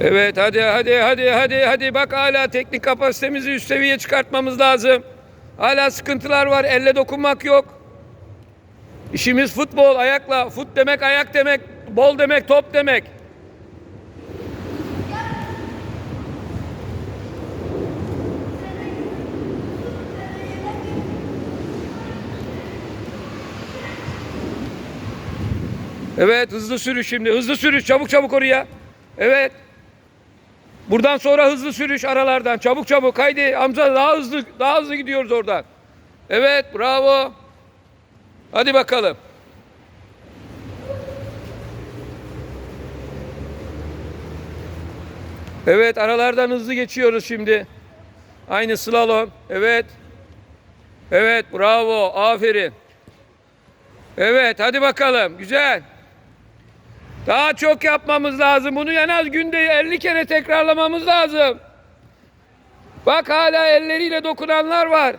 Evet hadi hadi hadi hadi hadi bak hala teknik kapasitemizi üst seviyeye çıkartmamız lazım. Hala sıkıntılar var. Elle dokunmak yok. İşimiz futbol ayakla. Fut demek ayak demek. Bol demek top demek. Evet hızlı sürüş şimdi. Hızlı sürüş çabuk çabuk oraya. Evet. Buradan sonra hızlı sürüş aralardan. Çabuk çabuk haydi Hamza daha hızlı daha hızlı gidiyoruz oradan. Evet bravo. Hadi bakalım. Evet aralardan hızlı geçiyoruz şimdi. Aynı slalom. Evet. Evet bravo. Aferin. Evet hadi bakalım. Güzel. Daha çok yapmamız lazım. Bunu en az günde 50 kere tekrarlamamız lazım. Bak hala elleriyle dokunanlar var.